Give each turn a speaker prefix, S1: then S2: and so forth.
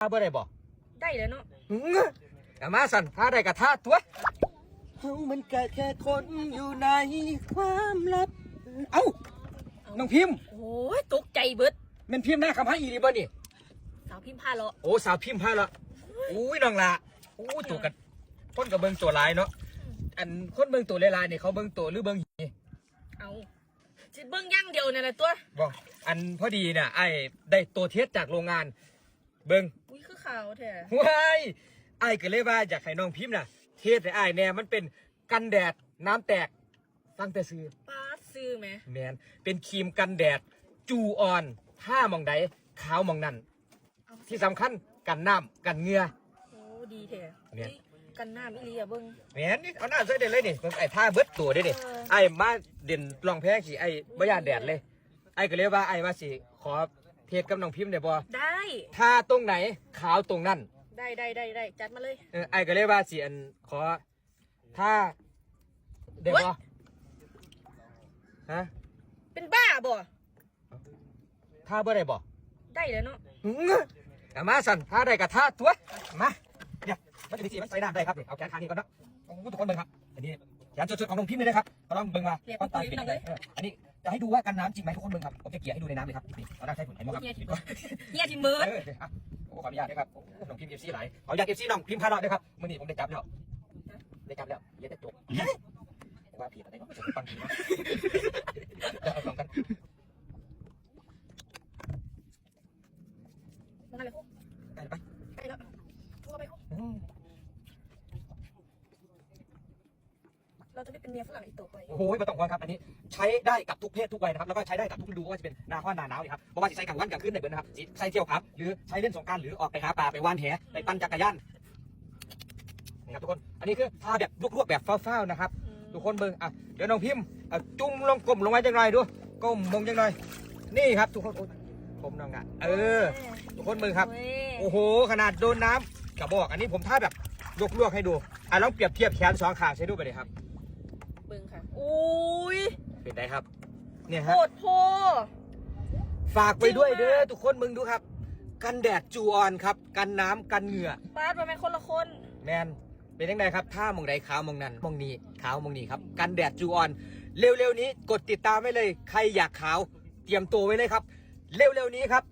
S1: ถ้าบ่ได้บ่
S2: ได้แล้วเนาะ
S1: อื้อกะมาสั่นถ้าได้กะท่าตัวเฮามันก็แค่คนอยู่ในความลับ เอ้า น้องพิมพ์
S2: โอ้ยตกใจเบิด
S1: แม่นพิมพ์หน้าคำพาอีหลีบ่นี่
S2: สาวพิมพ์พาเลาะ
S1: โอ้สาวพิมพ์พาละอุ้ยน้องละอู้ตัวกันคนกับเบิ่งตัวลายเนาะ อันคนเบิ่งตัวลายๆเนี่ยเขาเบิ่งตัวหรือเบิ่งหี
S2: เอาจิเบิ้งอย่างเดียวเนี่ยแหละตัว
S1: บอกอันพอดีน่ะไอ้ได้ตัวเทสจากโรงงาน เบิ่ง
S2: อุ้ยคือขาวแท้
S1: ว้ายไอ้ก็เลยว่าอยากให้น้องพิมพ์น่ะ เทสให้ไอ้ายแน่มันเป็นกันแดดน้ำแตกฟังแต่ซื้อ
S2: ป้าดซื้อไหม
S1: แมนเป็นครีมกันแดด จูออนท่ามองใดขาวมองนั่น
S2: เอา
S1: ที่สำคัญกันน้ำกันเหงือ
S2: โอ้ดีแท้
S1: เนี่ย
S2: ฮ้กันหน้ามิเลียเบิ้ง
S1: แมนนี่เอาหน้าใส่ได้เลยนี่เบิ่งไอ้ท่าเบิดตัวได้ดิ
S2: เออ
S1: ไอ้มาเด่นลองแพ้ขี่ไอ้บ่ยานแดดเลย ไอ้ก็เลยว่าไอ้มาสิขอเทสกับน้องพิมพ์ได้บ่
S2: ได้
S1: ถ้าตรงไหนขาวตรงนั้น
S2: ได้ได้ได้ได้จัดมาเลย
S1: เออไอ้ก็เลยว่าสิอันขอถ้าได้
S2: เว้
S1: บ่
S2: ย
S1: ฮะ
S2: เป็นบ้าบ่
S1: ถ้าบ่ได้บ่
S2: ได้แล้วเนาะ
S1: อื้อกะมาสั่นถ้าได้กะท่าตัวมาเดี๋ยวมันจะมีสีมันใส่น้ำได้ครับเดี๋ยวเอาแขนข้างนี้ก่อนเนาะโอ้โหทุกคนเบิ่งครับอันนี้แขนสดๆของน้องพิมพ์เลยนะครับก็ลองเบิ่งมาความตายเป็นยังไงเอออันนี้ จะให้ดูว่ากันน้ำจริงไหมทุกคนเบิ่งครับผมจะเกลี่ยให้ดูในน้ำเลยครับนี่เอาหน้าใช้ผลเห็นไหมครับ
S2: เฮียทิ
S1: ปิด
S2: ม
S1: ก่อน
S2: เฮียทิมเมิร์ด
S1: เออเดี๋ยวอะโอ้ขออนุญาตนะครับโอ้น้องพิมพ์เอฟซีหลายขออนุญาตเอฟซีน้องพิมพ์คาร์ลอดนะครับมื่อนี้ผมได้จับแล้วได้จับแล้วเดี๋ยวจะจบว่าผิดอะไรเนาะฟังผิดเนาะเดี๋ยวเอาลองกัน
S2: นั่นแหละพวก
S1: ไปไป
S2: ไปแล้วทั่วไปพวก
S1: อืม
S2: เราจะไม่เป็นเมียฝรั่งอีกต่อไป
S1: โอ้โหไม่ต้องห่วงครับ อันนี้ใช้ได้กับทุกเพศทุกวัยนะครับ แล้วก็ใช้ได้กับทุกฤดูไม่ว่าจะเป็นหน้าร้อนหน้าหนาวนี่ครับเพราะว่าจะใช้กลางวันกลางคืนได้เบิดนะครับสิใช้เที่ยวครับ หรือใช้เล่นสงกรารหรือออกไปหาปลาไปว่านแหไปปั่นจักรยานนี่ครับทุกคน อันนี้คือทาแบบลวกๆแบบฟ้าวๆนะครับ
S2: อืม
S1: ทุกคนเบิ่งอะ เดี๋ยวน้องพิมพ์อะจุ่มลงกลมลงไว้จังหน่อยดูก้มมงจังหน่อยนี่ครับทุกคนโอ้ยผมน้องอะเออ ทุกคนเบิ่งครับ
S2: เว้ย
S1: โอ้โห ขนาดโดนน้ำกระบอก อันนี้ผมท่าแบบลวกๆให้ดูอะลองเปรียบเทียบแขนสองขาใช้ดูไปเลยครับ
S2: เบิ้งค่ะ อุ้ย
S1: เป็นไงครับ เนี่ย
S2: โค
S1: ฮะ
S2: ตรโพ
S1: ฝากไปด้วย
S2: จริง
S1: เด้อ
S2: มาก
S1: ทุกคนมึงดูครับ กันแดดจูออนครับ กันน้ำกันเหงื่อ
S2: ป้าดมันเป็นคนละคน
S1: แมนเป็นยังไงครับถ้ามองใดขาวมองนั้นมองนี้ขาวมองนี้ครับ กันแดดจูออน เร็วๆนี้กดติดตามไว้เลย ใครอยากขาว เตรียมตัวไว้เลยครับ เร็วๆนี้ครับ